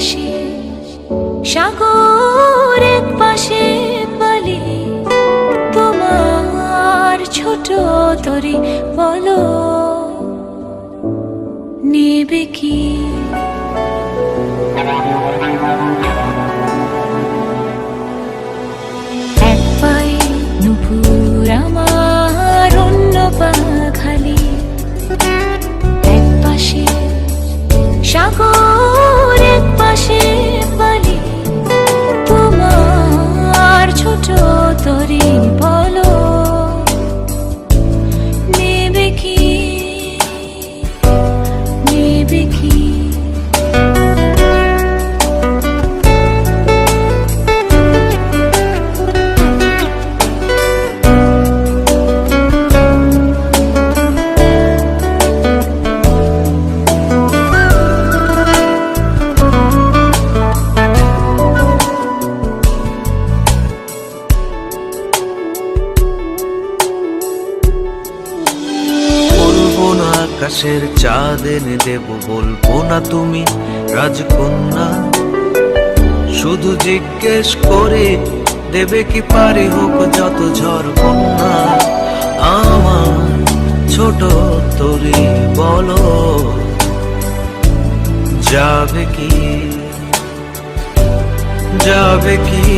পাশে সাগর এক পাশে বলি তোমার ছোট তরি বলো নেবে কি? আকাশের চাঁদ এনে দেব বলব না তুমি রাজকন্যা। শুধু জিজ্ঞেস করে দেবে কি পারি হোক যত ঝড় বন্যা। আমার ছোট তরি বলো, যাবে কি? যাবে কি?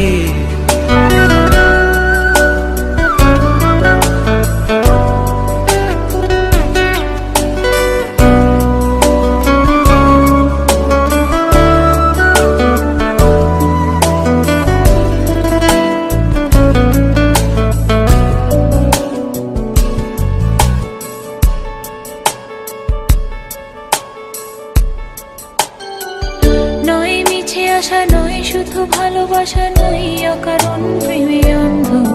ভালোবাসা নয় অকারণ প্রেমে অন্ধ।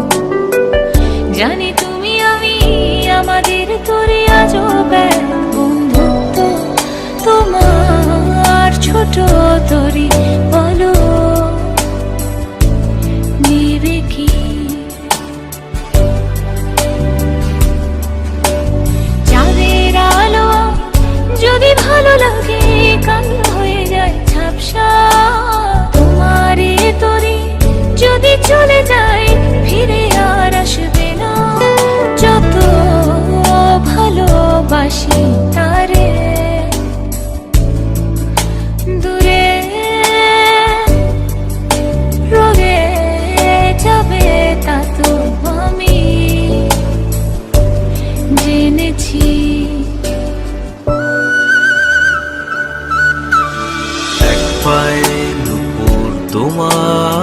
চলে যায়, ফিরে আর আসবে না। যত ভালোবাসি তারে, দূরে রয়ে যাবে তা তো আমি জেনেছি। এক তোমার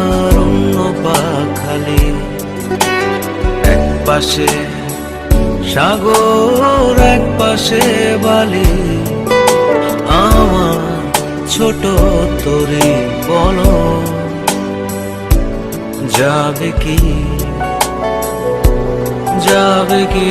খালি এক পাশে সাগর, এক পাশে বালি। আমার ছোট তরি বলো, যাবে কি? যাবে কি?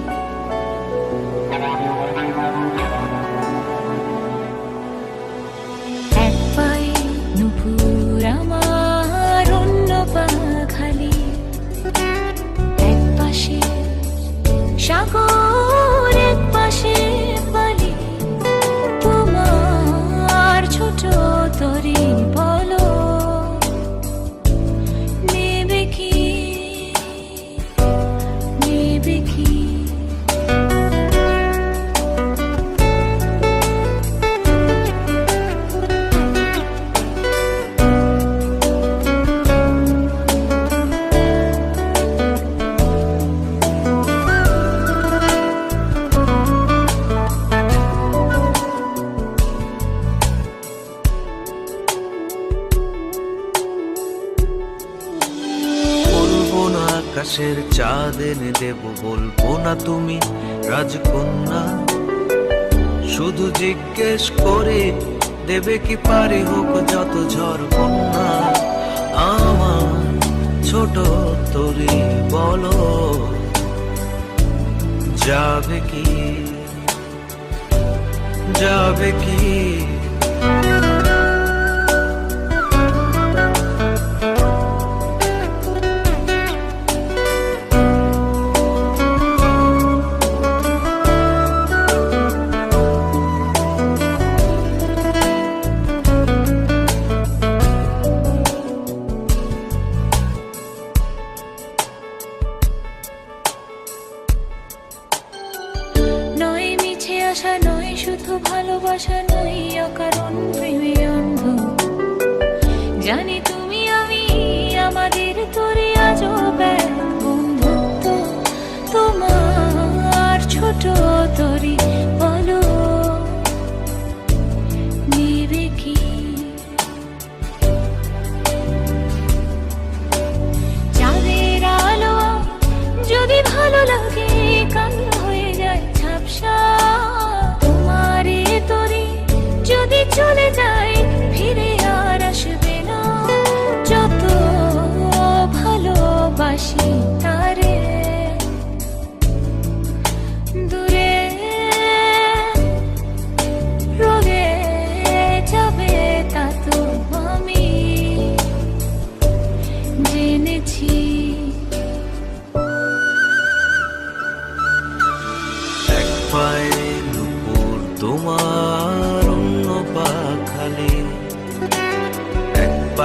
আকাশের চাঁদ এনে দেব বলব না তুমি রাজকন্যা। শুধু জিজ্ঞেস করে দেবে কি পারে হোক যত ঝড় বন্যা। আমার ছোট তরি বলো, যাবে কি? যাবে কি? আসা নয়, শুধু ভালোবাসা নয়, অকারণ প্রেমে অন্ধ। জানি তুমি আমি, আমাদের তোরে আজও বন্ধুত্ব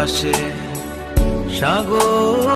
পাশে সাগর।